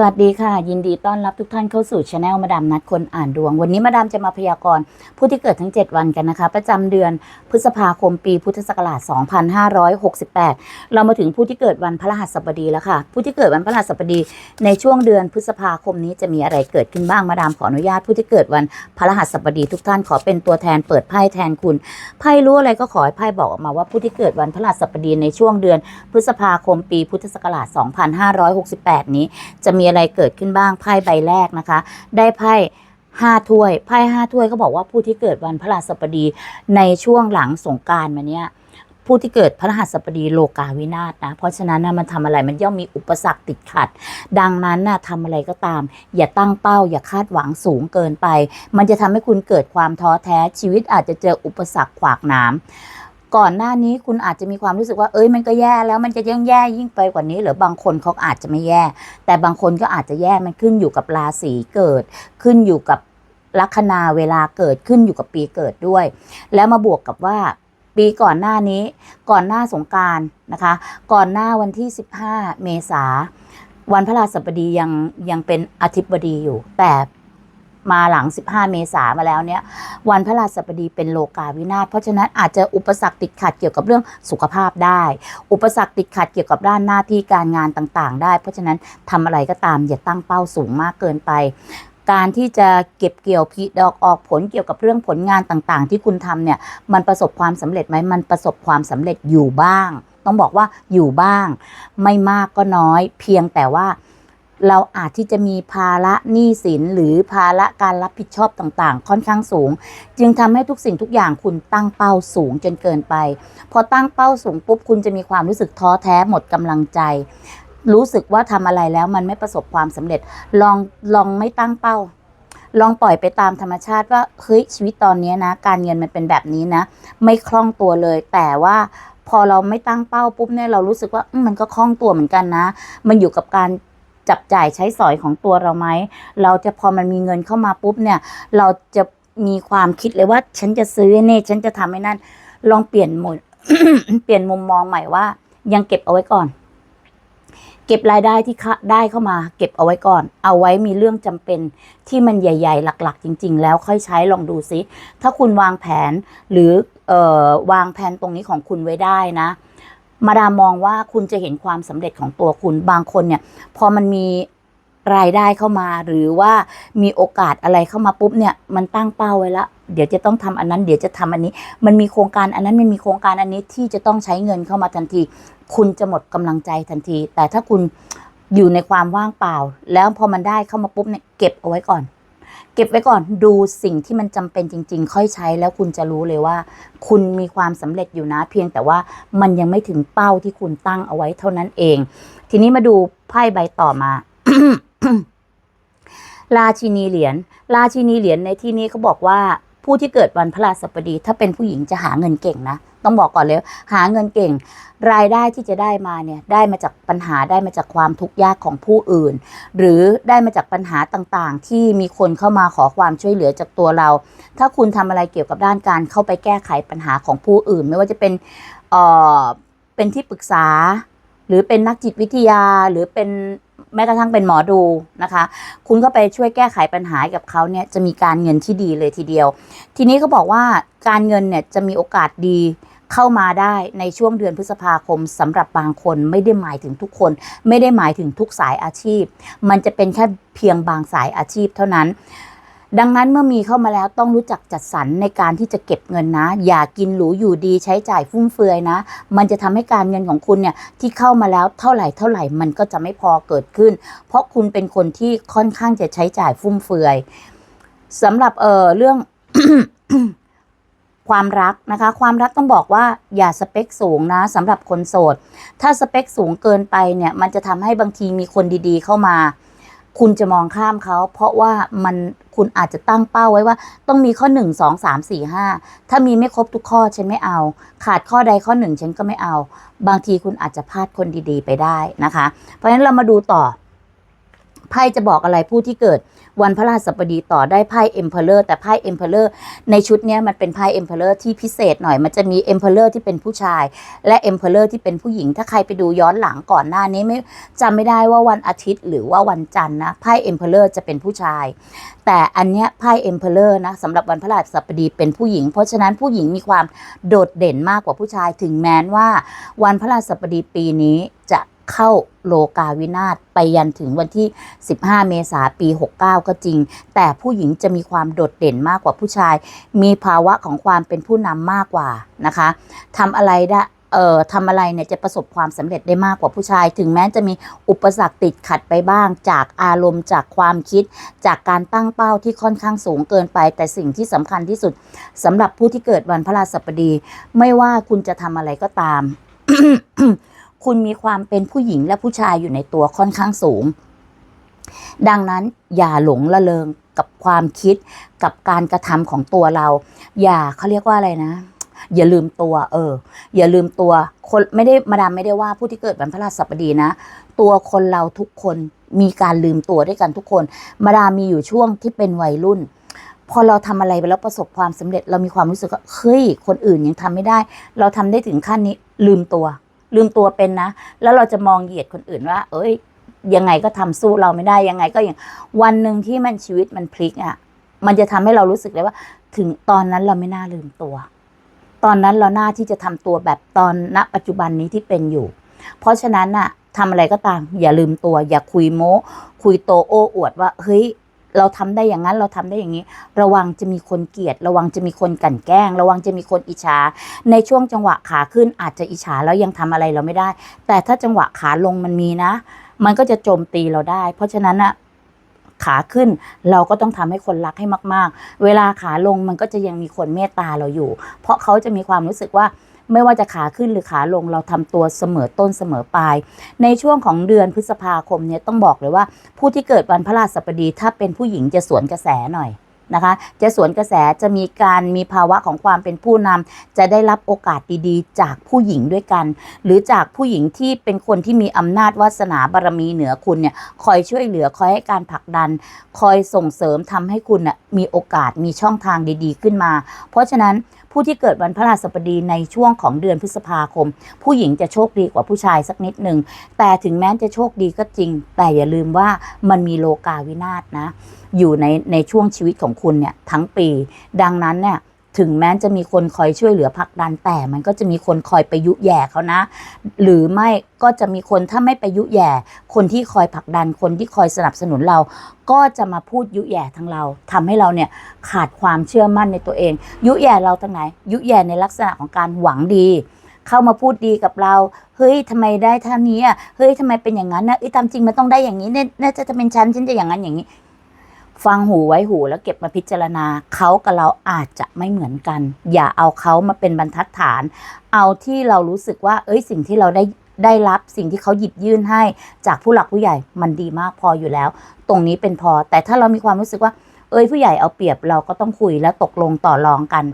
สวัสดีค่ะ ยินดีต้อนรับทุกท่านเข้าสู่ช anel มาดามนัดคนอ่านดวง วันนี้มาดามจะมาพยากรณ์ผู้ที่เกิดทั้ง 7 วันกันนะคะ ประจำเดือนพฤษภาคมปีพุทธศักราช 2568 เรามาถึงผู้ที่เกิดวันพฤหัสบดีแล้วค่ะ ผู้ที่เกิดวันพฤหัสบดีในช่วงเดือนพฤษภาคมนี้จะมีอะไรเกิดขึ้นบ้างมาดามขออนุญาตผู้ที่เกิดวันพฤหัสบดีทุกท่านขอเป็นตัวแทนเปิดไพ่แทนคุณไพ่รู้อะไรก็ขอให้ไพ่บอกออกมาว่าผู้ที่เกิดวันพฤหัสบดีในช่วงเดือนพฤษภาคมปีพุทธศักราช 2568 นี้จะมีอะไรเกิดขึ้นบ้างไพ่ใบแรกนะคะ ได้ไพ่ห้าถ้วยไพ่ห้าถ้วยก็บอกว่าผู้ที่เกิดวันพฤหัสบดีในช่วงหลังสงการมาเนี้ยผู้ที่เกิดพฤหัสบดีโลกาวินาศนะ เพราะฉะนั้นนะมันทำอะไรมันย่อมมีอุปสรรคติดขัด ดังนั้นนะทำอะไรก็ตาม อย่าตั้งเป้า อย่าคาดหวังสูงเกินไป มันจะทำให้คุณเกิดความท้อแท้ชีวิตอาจจะเจออุปสรรคขวากหน้ำ ก่อนหน้านี้คุณอาจจะมีความรู้สึกว่าเอ้ยมันก็แย่แล้วมันจะยังแย่ยิ่งไปกว่านี้หรือบางคนเขาอาจจะไม่แย่ แต่บางคนก็อาจจะแย่มันขึ้นอยู่กับราศีเกิด ขึ้นอยู่กับลัคนาเวลาเกิดขึ้นอยู่กับปีเกิดด้วย แล้วมาบวกกับว่าปีก่อนหน้านี้ก่อนหน้าสงการนะคะ ก่อนหน้าวันที่ 15 เมษาวันพระราชบดียังยังเป็นอาทิตย์บดีอยู่ แต่ มาหลัง 15 เมษามาแล้วเนี่ยวันพระราชบดีเป็นโลกาวินาศเพราะฉะนั้นอาจจะอุปสรรคติดขัดเกี่ยวกับเรื่องสุขภาพได้ อุปสรรคติดขัดเกี่ยวกับด้านหน้าที่การงานต่างๆ ได้ เพราะฉะนั้นทำอะไรก็ตามอย่าตั้งเป้าสูงมากเกินไปการที่จะเก็บเกี่ยวผลิดอกออกผลเกี่ยวกับเรื่องผลงานต่างๆ ที่คุณทำเนี่ยมันประสบความสำเร็จไหมมันประสบความสำเร็จอยู่บ้าง ต้องบอกว่าอยู่บ้าง ไม่มากก็น้อย เพียงแต่ว่า เราอาจที่จะมีภาระหนี้สินหรือภาระการรับผิดชอบต่างๆ ค่อนข้างสูง จึงทำให้ทุกสิ่งทุกอย่างคุณตั้งเป้าสูงจนเกินไป พอตั้งเป้าสูงปุ๊บคุณจะมีความรู้สึกท้อแท้หมดกำลังใจ รู้สึกว่าทำอะไรแล้วมันไม่ประสบความสำเร็จ ลองลองไม่ตั้งเป้า ลองปล่อยไปตามธรรมชาติว่าเฮ้ยชีวิตตอนนี้นะ การเงินมันเป็นแบบนี้นะ ไม่คล่องตัวเลย แต่ว่าพอเราไม่ตั้งเป้าปุ๊บเนี่ยเรารู้สึกว่ามันก็คล่องตัวเหมือนกันนะ มันอยู่กับการ จับจ่ายใช้สอยของตัวเราไหม เราจะพอมันมีเงินเข้ามาปุ๊บเนี่ย เราจะมีความคิดเลยว่าฉันจะซื้อเนี่ยฉันจะทำให้นั่น ลองเปลี่ยนหมดเปลี่ยนมุมมองใหม่ว่า ยังเก็บเอาไว้ก่อน เก็บรายได้ที่ได้เข้ามา เก็บเอาไว้ก่อน เอาไว้มีเรื่องจำเป็นที่มันใหญ่ ๆ หลัก ๆ จริง ๆ แล้วค่อยใช้ลองดูซิถ้าคุณวางแผนหรือออวางแผนตรงนี้ของคุณไว้ได้นะ มาดามมองว่าคุณจะเห็นความสำเร็จของตัวคุณบางคนเนี่ย พอมันมีรายได้เข้ามาหรือว่ามีโอกาสอะไรเข้ามาปุ๊บเนี่ยมันตั้งเป้าไว้ละเดี๋ยวจะต้องทำอันนั้น เดี๋ยวจะทำอันนี้ มันมีโครงการอันนั้นมันมีโครงการอันนี้ที่จะต้องใช้เงินเข้ามาทันที คุณจะหมดกำลังใจทันที แต่ถ้าคุณอยู่ในความว่างเปล่า แล้วพอมันได้เข้ามาปุ๊บเนี่ยเก็บเอาไว้ก่อน เก็บไว้ก่อนดูสิ่งที่มันจำเป็นจริง ๆ ค่อยใช้แล้วคุณจะรู้เลยว่า คุณมีความสำเร็จอยู่นะ เพียงแต่ว่ามันยังไม่ถึงเป้าที่คุณตั้งเอาไว้เท่านั้นเอง ทีนี้มาดูไพ่ใบต่อมาราชินีเหรียญราชินีเหรียญในที่นี้เขาบอกว่า ผู้ที่เกิดวันพฤหัสบดี ถ้าเป็นผู้หญิงจะหาเงินเก่งนะ ต้องบอกก่อนเลยหาเงินเก่ง รายได้ที่จะได้มาเนี่ยได้มาจากปัญหาได้มาจากความทุกข์ยากของผู้อื่น หรือได้มาจากปัญหาต่างๆ ที่มีคนเข้ามาขอความช่วยเหลือจากตัวเรา ถ้าคุณทำอะไรเกี่ยวกับด้านการเข้าไปแก้ไขปัญหาของผู้อื่น ไม่ว่าจะเป็นเอ่อเป็นที่ปรึกษา หรือเป็นนักจิตวิทยาหรือเป็นแม้กระทั่งเป็นหมอดูนะคะ คุณก็ไปช่วยแก้ไขปัญหากับเขาเนี่ยจะมีการเงินที่ดีเลยทีเดียว ทีนี้เขาบอกว่าการเงินเนี่ยจะมีโอกาสดีเข้ามาได้ในช่วงเดือนพฤษภาคมสำหรับบางคนไม่ได้หมายถึงทุกคน ไม่ได้หมายถึงทุกสายอาชีพ มันจะเป็นแค่เพียงบางสายอาชีพเท่านั้น ดังนั้นเมื่อมีเข้ามาแล้วต้องรู้จักจัดสรรในการที่จะเก็บเงินนะ อย่ากินหรูอยู่ดีใช้จ่ายฟุ่มเฟือยนะ มันจะทำให้การเงินของคุณเนี่ยที่เข้ามาแล้วเท่าไหร่เท่าไหร่มันก็จะไม่พอเกิดขึ้น เพราะคุณเป็นคนที่ค่อนข้างจะใช้จ่ายฟุ่มเฟือยสำหรับเออเรื่องความรักนะคะ ความรักต้องบอกว่าอย่าสเปคสูงนะสำหรับคนโสด ถ้าสเปคสูงเกินไปเนี่ย มันจะทำให้บางทีมีคนดีๆเข้ามา คุณจะมองข้ามเขาเพราะว่ามันคุณอาจจะตั้งเป้าไว้ว่า ต้องมีข้อ 1 2 3 4 5 ถ้ามีไม่ครบทุกข้อฉันไม่เอา ขาดข้อใดข้อหนึ่งฉันก็ไม่เอา บางทีคุณอาจจะพลาดคนดีๆ ไปได้นะคะ เพราะฉะนั้นเรามาดูต่อไพ่จะบอกอะไรผู้ที่เกิด วันพระราชบดีต่อได้ไพ่เอ็มเพลเลอร์แต่ไพ่เอ็มเพลเลอร์ในชุดนี้มันเป็นไพ่เอ็มเพลเลอร์ที่พิเศษหน่อยมันจะมีเอ็มเพลเลอร์ที่เป็นผู้ชาย และเอ็มเพลเลอร์ที่เป็นผู้หญิง ถ้าใครไปดูย้อนหลังก่อนหน้านี้ไม่จำไม่ได้ว่าวันอาทิตย์หรือว่าวันจันทร์นะไพ่เอ็มเพลเลอร์จะเป็นผู้ชาย แต่อันเนี้ยไพ่เอ็มเพลเลอร์นะสำหรับวันพระราชบดีเป็นผู้หญิง เพราะฉะนั้นผู้หญิงมีความโดดเด่นมากกว่าผู้ชาย ถึงแม้ว่าวันพระราชบดีปีนี้ เข้าโลกาวินาศไปยันถึงวันที่ 15 เมษายนปี 69 ก็จริง แต่ผู้หญิงจะมีความโดดเด่นมากกว่าผู้ชาย มีภาวะของความเป็นผู้นำมากกว่านะคะทำอะไรได้เอ่อทำอะไรเนี่ยจะประสบความสำเร็จได้มากกว่าผู้ชาย ถึงแม้จะมีอุปสรรคติดขัดไปบ้าง จากอารมณ์จากความคิด จากการตั้งเป้าที่ค่อนข้างสูงเกินไป แต่สิ่งที่สำคัญที่สุดสำหรับผู้ที่เกิดวันพระราชบดี ไม่ว่าคุณจะทำอะไรก็ตาม คุณมีความเป็นผู้หญิงและผู้ชายอยู่ในตัวค่อนข้างสูง ดังนั้นอย่าหลงละเลงกับความคิดกับการกระทำของตัวเรา อย่าเขาเรียกว่าอะไรนะ อย่าลืมตัว เออ อย่าลืมตัวคนไม่ได้มาดามไม่ได้ว่าผู้ที่เกิดวันพระราชบดีนะ ตัวคนเราทุกคนมีการลืมตัวด้วยกันทุกคน มาดามมีอยู่ช่วงที่เป็นวัยรุ่นพอเราทำอะไรไปแล้วประสบความสำเร็จเรามีความรู้สึกว่าเฮ้ยคนอื่นยังทำไม่ได้ เราทำได้ถึงขั้นนี้ลืมตัว ลืมตัวเป็นนะ แล้วเราจะมองเหยียดคนอื่นว่า เอ้ย ยังไงก็ทำสู้เราไม่ได้ยังไงก็อย่างวันหนึ่งที่มันชีวิตมันพลิกอะ มันจะทำให้เรารู้สึกเลยว่า ถึงตอนนั้นเราไม่น่าลืมตัว ตอนนั้นเราหน้าที่จะทำตัวแบบตอนณ ปัจจุบันนี้ที่เป็นอยู่ เพราะฉะนั้นน่ะทำอะไรก็ตามอย่าลืมตัว อย่าคุยโม้ คุยโตโอ้อวดว่าเฮ้ย เราทำได้อย่างนั้นเราทำได้อย่างนี้ ระวังจะมีคนเกลียด ระวังจะมีคนกลั่นแกล้ง ระวังจะมีคนอิจฉาในช่วงจังหวะขาขึ้นอาจจะอิจฉาแล้วยังทำอะไรเราไม่ได้ แต่ถ้าจังหวะขาลงมันมีนะ มันก็จะโจมตีเราได้ เพราะฉะนั้นอะขาขึ้นเราก็ต้องทำให้คนรักให้มาก ๆ เวลาขาลงมันก็จะยังมีคนเมตตาเราอยู่ เพราะเขาจะมีความรู้สึกว่า ไม่ว่าจะขาขึ้นหรือขาลงเราทำตัวเสมอต้นเสมอปลาย ในช่วงของเดือนพฤษภาคมเนี่ยต้องบอกเลยว่า ผู้ที่เกิดวันพระราชบดีถ้าเป็นผู้หญิงจะสวนกระแสหน่อยนะคะ จะสวนกระแสจะมีการมีภาวะของความเป็นผู้นำจะได้รับโอกาสดีๆ จากผู้หญิงด้วยกัน หรือจากผู้หญิงที่เป็นคนที่มีอำนาจวาสนาบารมีเหนือคุณเนี่ยคอยช่วยเหลือคอยให้การผลักดัน คอยส่งเสริมทำให้คุณน่ะมีโอกาสมีช่องทางดีๆ ขึ้นมา เพราะฉะนั้น ผู้ที่เกิดวันพระราชบดีในช่วงของเดือนพฤษภาคม ผู้หญิงจะโชคดีกว่าผู้ชายสักนิดหนึ่งแต่ถึงแม้จะโชคดีก็จริง แต่อย่าลืมว่ามันมีโลกาวินาศนะ อยู่ในในช่วงชีวิตของคุณเนี่ยทั้งปี ดังนั้นเนี่ย ถึงแม้จะมีคนคอยช่วยเหลือผลักดันแต่มันก็จะมีคนคอยไปยุแย่เขานะ หรือไม่ก็จะมีคนถ้าไม่ไปยุแย่ คนที่คอยผลักดันคนที่คอยสนับสนุนเรา ก็จะมาพูดยุแย่ทั้งเราทำให้เราเนี่ยขาดความเชื่อมั่นในตัวเอง ยุแย่เราทั้งไหน ยุแย่ในลักษณะของการหวังดี เข้ามาพูดดีกับเราเฮ้ยทำไมได้เท่านี้อะเฮ้ยทำไมเป็นอย่างนั้นนะเอ้ยตามจริงมันต้องได้อย่างนี้เนี่ยน่าจะเป็นฉันฉันจะอย่างนั้นอย่างนี้ ฟังหูไว้หูแล้วเก็บมาพิจารณาเขากับเราอาจจะไม่เหมือนกัน อย่าเอาเขามาเป็นบรรทัดฐาน เอาที่เรารู้สึกว่า เอ้ยสิ่งที่เราได้ได้รับสิ่งที่เขาหยิบยื่นให้ จากผู้หลักผู้ใหญ่มันดีมากพออยู่แล้ว ตรงนี้เป็นพอ แต่ถ้าเรามีความรู้สึกว่า เอ้ยผู้ใหญ่เอาเปรียบเราก็ต้องคุยแล้วตกลงต่อรองกัน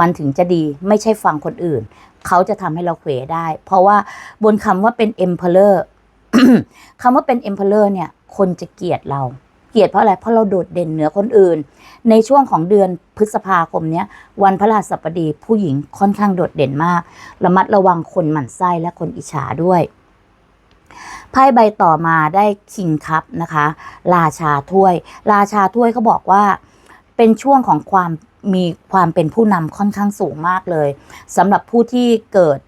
มันถึงจะดีไม่ใช่ฟังคนอื่น เขาจะทำให้เราเขวได้ เพราะว่าบนคำว่าเป็น emperor คำว่าเป็น emperor เนี่ย คนจะเกลียดเรา เกียดเพราะอะไร เพราะเราโดดเด่นเหนือคนอื่น ในช่วงของเดือนพฤษภาคมเนี้ย วันพระราชบดีผู้หญิงค่อนข้างโดดเด่นมาก ระมัดระวังคนหมั่นไส้และคนอิจฉาด้วย ไพ่ใบต่อมาได้คิงคัพนะคะ ราชาถ้วย ราชาถ้วยเขาบอกว่าเป็นช่วงของความมีความเป็นผู้นำค่อนข้างสูงมากเลยสำหรับผู้ที่เกิด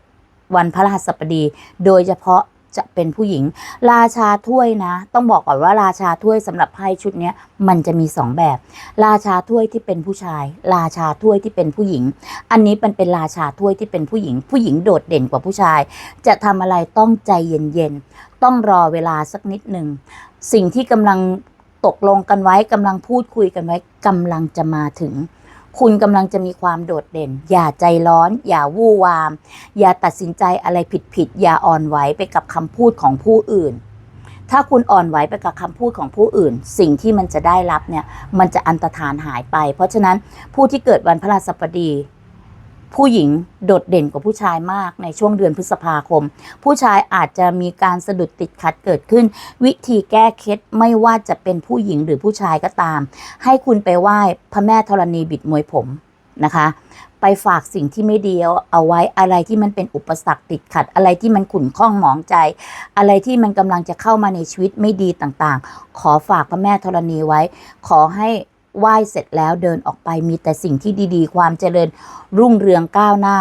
วันพระราชบดี โดยเฉพาะ จะเป็นผู้หญิง ราชาถ้วยนะ ต้องบอกก่อนว่าราชาถ้วยสำหรับไพ่ชุดนี้มันจะมีสองแบบ ราชาถ้วยที่เป็นผู้ชาย ราชาถ้วยที่เป็นผู้หญิง อันนี้มันเป็นราชาถ้วยที่เป็นผู้หญิง ผู้หญิงโดดเด่นกว่าผู้ชาย จะทำอะไรต้องใจเย็นๆต้องรอเวลาสักนิดหนึ่งสิ่งที่กำลังตกลงกันไว้กำลังพูดคุยกันไว้กำลังจะมาถึง คุณกำลังจะมีความโดดเด่น อย่าใจร้อน อย่าวู่วาม อย่าตัดสินใจอะไรผิดๆอย่าอ่อนไหวไปกับคำพูดของผู้อื่น ถ้าคุณอ่อนไหวไปกับคำพูดของผู้อื่น สิ่งที่มันจะได้รับเนี่ยมันจะอันตรธานหายไป เพราะฉะนั้นผู้ที่เกิดวันพระราชบดี ผู้หญิงโดดเด่นกว่าผู้ชายมากในช่วงเดือนพฤษภาคม ผู้ชายอาจจะมีการสะดุดติดขัดเกิดขึ้น วิธีแก้เคล็ดไม่ว่าจะเป็นผู้หญิงหรือผู้ชายก็ตาม ให้คุณไปไหว้พระแม่ธรณีบิดมวยผมนะคะ ไปฝากสิ่งที่ไม่ดีเอาไว้อะไรที่มันเป็นอุปสรรคติดขัด อะไรที่มันขุ่นข้องหมองใจ อะไรที่มันกำลังจะเข้ามาในชีวิตไม่ดีต่างๆ ขอฝากพระแม่ธรณีไว้ ขอให้ ไหว้เสร็จแล้วเดินออกไปมีแต่สิ่งที่ดีๆ ความเจริญรุ่งเรืองก้าวหน้า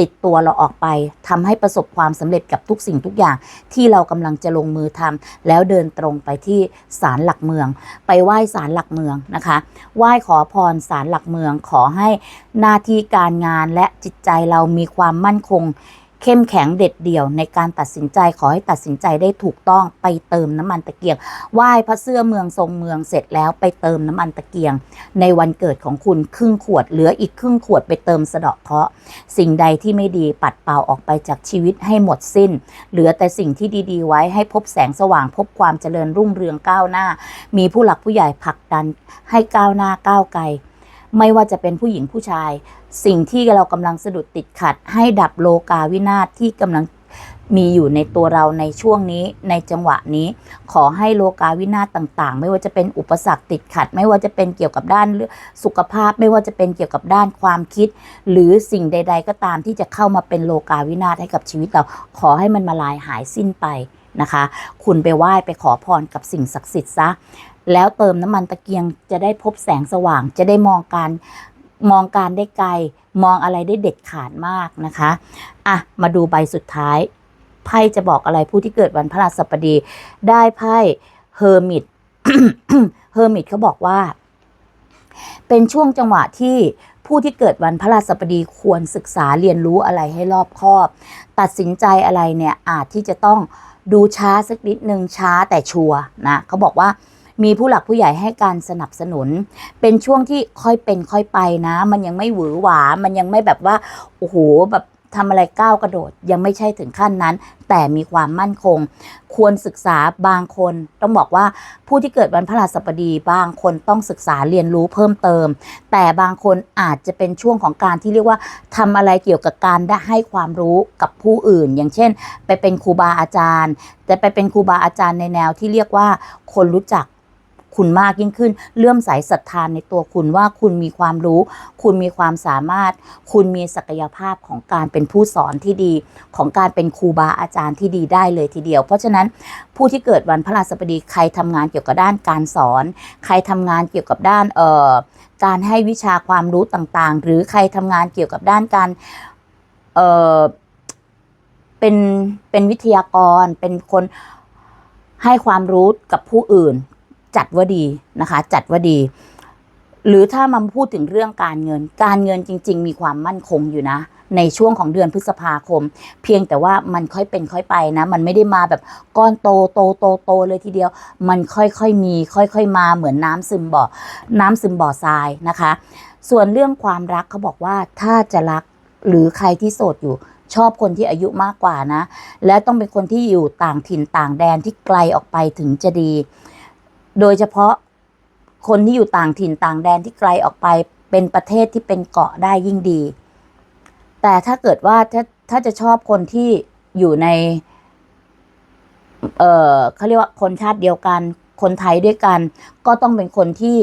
ติดตัวเราออกไปทำให้ประสบความสำเร็จกับทุกสิ่งทุกอย่าง ที่เรากำลังจะลงมือทำแล้วเดินตรงไปที่ศาลหลักเมือง ไปไหว้ศาลหลักเมืองนะคะไหว้ขอพรศาลหลักเมืองขอให้หน้าที่การงานและจิตใจเรามีความมั่นคง เข้มแข็งเด็ดเดี่ยวในการตัดสินใจขอให้ตัดสินใจได้ถูกต้องไปเติมน้ำมันตะเกียงไหว้พระเสื้อเมืองทรงเมืองเสร็จแล้วไปเติมน้ำมันตะเกียง ในวันเกิดของคุณครึ่งขวดเหลืออีกครึ่งขวดไปเติมสะเดาะเคราะห์สิ่งใดที่ไม่ดีปัดเป่าออกไปจากชีวิตให้หมดสิ้น เหลือแต่สิ่งที่ดีๆ ไว้ให้พบแสงสว่างพบความเจริญรุ่งเรืองก้าวหน้า มีผู้หลักผู้ใหญ่ผลักดันให้ก้าวหน้าก้าวไกล ไม่ว่าจะเป็นผู้หญิงผู้ชาย สิ่งที่เรากำลังสะดุดติดขัด ให้ดับโลกาวินาศที่กำลังมีอยู่ในตัวเราในช่วงนี้ในจังหวะนี้ ขอให้โลกาวินาศต่าง ๆ ไม่ว่าจะเป็นอุปสรรคติดขัด ไม่ว่าจะเป็นเกี่ยวกับด้านสุขภาพ ไม่ว่าจะเป็นเกี่ยวกับด้านความคิด หรือสิ่งใด ๆ ก็ตามที่จะเข้ามาเป็นโลกาวินาศให้กับชีวิตเรา ขอให้มันมาลายหายสิ้นไปนะคะ คุณไปไหว้ไปขอพรกับสิ่งศักดิ์สิทธิ์ซะ แล้วเติมน้ำมันตะเกียงจะได้พบแสงสว่าง จะได้มองการมองการได้ไกล มองอะไรได้เด็ดขาดมากนะคะอะมาดูใบสุดท้าย ไพ่จะบอกอะไรผู้ที่เกิดวันพฤหัสบดี ได้ไพ่เฮอร์มิตเฮอร์มิตเขาบอกว่า เป็นช่วงจังหวะที่ผู้ที่เกิดวันพฤหัสบดีควรศึกษาเรียนรู้อะไรให้รอบคอบ ตัดสินใจอะไรเนี่ยอาจที่จะต้องดูช้าสักนิดนึงช้าแต่ชัวร์นะเขาบอกว่า มีผู้หลักผู้ใหญ่ให้การสนับสนุน เป็นช่วงที่ค่อยเป็นค่อยไปนะ มันยังไม่หวือหวา มันยังไม่แบบว่า โอ้โห แบบทำอะไรก้าวกระโดด ยังไม่ใช่ถึงขั้นนั้น แต่มีความมั่นคง ควรศึกษาบางคน ต้องบอกว่าผู้ที่เกิดวันพฤหัสบดีบางคนต้องศึกษาเรียนรู้เพิ่มเติม แต่บางคนอาจจะเป็นช่วงของการที่เรียกว่าทำอะไรเกี่ยวกับการได้ให้ความรู้กับผู้อื่น อย่างเช่น ไปเป็นครูบาอาจารย์ แต่ไปเป็นครูบาอาจารย์ในแนวที่เรียกว่าคนรู้จัก คุณมากยิ่งขึ้น เลื่อมใสศรัทธานในตัวคุณว่าคุณมีความรู้ คุณมีความสามารถ คุณมีศักยภาพของการเป็นผู้สอนที่ดี ของการเป็นครูบาอาจารย์ที่ดีได้เลยทีเดียว เพราะฉะนั้นผู้ที่เกิดวันพฤหัสบดีใครทำงานเกี่ยวกับด้านการสอน ใครทำงานเกี่ยวกับด้านเอ่อการให้วิชาความรู้ต่างๆ หรือใครทำงานเกี่ยวกับด้านการเอ่อเป็นเป็นวิทยากรเป็นคนให้ความรู้กับผู้อื่น จัดว่าดีนะคะ จัดว่าดี หรือถ้ามาพูดถึงเรื่องการเงิน การเงินจริง ๆ มีความมั่นคงอยู่นะ ในช่วงของเดือนพฤษภาคม เพียงแต่ว่ามันค่อยเป็นค่อยไปนะ มันไม่ได้มาแบบก้อนโตโตโตโตเลยทีเดียว มันค่อยๆมี ค่อยๆมาเหมือนน้ำซึมบ่อ น้ำซึมบ่อทรายนะคะ ส่วนเรื่องความรักเขาบอกว่าถ้าจะรักหรือใครที่โสดอยู่ชอบคนที่อายุมากกว่านะ และต้องเป็นคนที่อยู่ต่างถิ่นต่างแดนที่ไกลออกไปถึงจะดี โดยเฉพาะคนที่อยู่ต่างถิ่นต่างแดนที่ไกลออกไปเป็นประเทศที่เป็นเกาะได้ยิ่งดี แต่ถ้าเกิดว่าถ้าถ้าจะชอบคนที่อยู่ใน เออเขาเรียกว่าคนชาติเดียวกัน คนไทยด้วยกัน ก็ต้องเป็นคนที่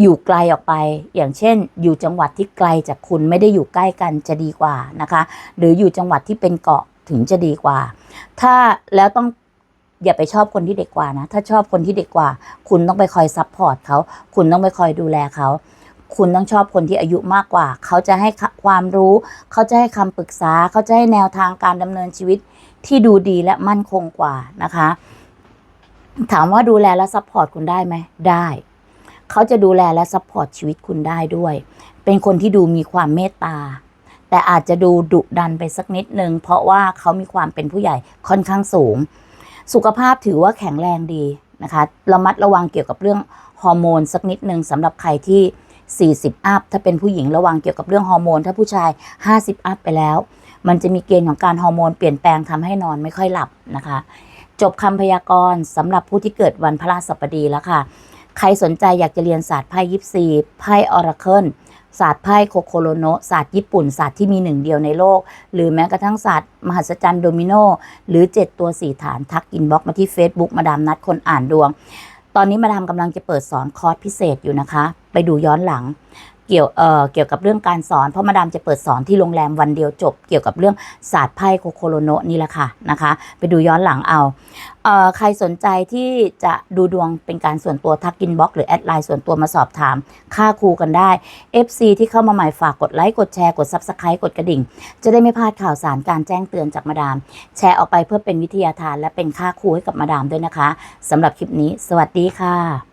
อยู่ไกลออกไป อย่างเช่น อยู่จังหวัดที่ไกลจากคุณไม่ได้อยู่ใกล้กันจะดีกว่านะคะ หรืออยู่จังหวัดที่เป็นเกาะถึงจะดีกว่า ถ้าแล้วต้อง อย่าไปชอบคนที่เด็กกว่านะ ถ้าชอบคนที่เด็กกว่า คุณต้องไปคอยซัพพอร์ตเขา คุณต้องไปคอยดูแลเขา คุณต้องชอบคนที่อายุมากกว่า เขาจะให้ความรู้ เขาจะให้คำปรึกษา เขาจะให้แนวทางการดำเนินชีวิตที่ดูดีและมั่นคงกว่านะคะ ถามว่าดูแลและซัพพอร์ตคุณได้ไหมได้ เขาจะดูแลและซัพพอร์ตชีวิตคุณได้ด้วย เป็นคนที่ดูมีความเมตตาแต่อาจจะดูดุดันไปสักนิดนึง เพราะว่าเขามีความเป็นผู้ใหญ่ค่อนข้างสูง สุขภาพถือว่าแข็งแรงดีนะคะระมัดระวังเกี่ยวกับเรื่องฮอร์โมนสักนิดนึงสำหรับใครที่ 40 อัพ ถ้าเป็นผู้หญิงระวังเกี่ยวกับเรื่องฮอร์โมน ถ้าผู้ชาย 50 อัพไปแล้ว มันจะมีเกณฑ์ของการฮอร์โมนเปลี่ยนแปลงทำให้นอนไม่ค่อยหลับนะคะ จบคำพยากรณ์สำหรับผู้ที่เกิดวันพฤหัสบดีแล้วค่ะ ใครสนใจอยากจะเรียนศาสตร์ไพ่ยิปซีไพ่ออราเคิล ศาสตร์ไพ่โคโคโลโนะศาสตร์ญี่ปุ่นศาสตร์ที่มีหนึ่งเดียวในโลก หรือแม้กระทั่งศาสตร์มหัศจรรย์โดมิโนหรือ 7 ตัว 4 ฐานทักอินบ็อกมาที่ Facebook มาดามนัดคนอ่านดวง ตอนนี้มาดามกำลังจะเปิดสอนคอร์สพิเศษอยู่นะคะ ไปดูย้อนหลัง เกี่ยวเอ่อเกี่ยวกับเรื่องการสอนเพราะมาดามจะเปิดสอนที่โรงแรมวันเดียวจบ เกี่ยวกับเรื่องศาสตร์ไพ่โคโคโรโนะนี่แหละค่ะนะคะ ไปดูย้อนหลังเอาเอ่อใครสนใจที่จะดูดวงเป็นการส่วนตัวทักอินบล็อกหรือแอดไลน์ส่วนตัวมาสอบถาม ค่าครูกันได้ FC ที่เข้ามาใหม่ฝากกดไลค์กดแชร์กด Subscribe กดกระดิ่ง จะได้ไม่พลาดข่าวสารการแจ้งเตือนจากมาดาม แชร์ออกไปเพื่อเป็นวิทยาทาน และเป็นค่าครูให้กับมาดามด้วยนะคะสำหรับคลิปนี้ สวัสดีค่ะ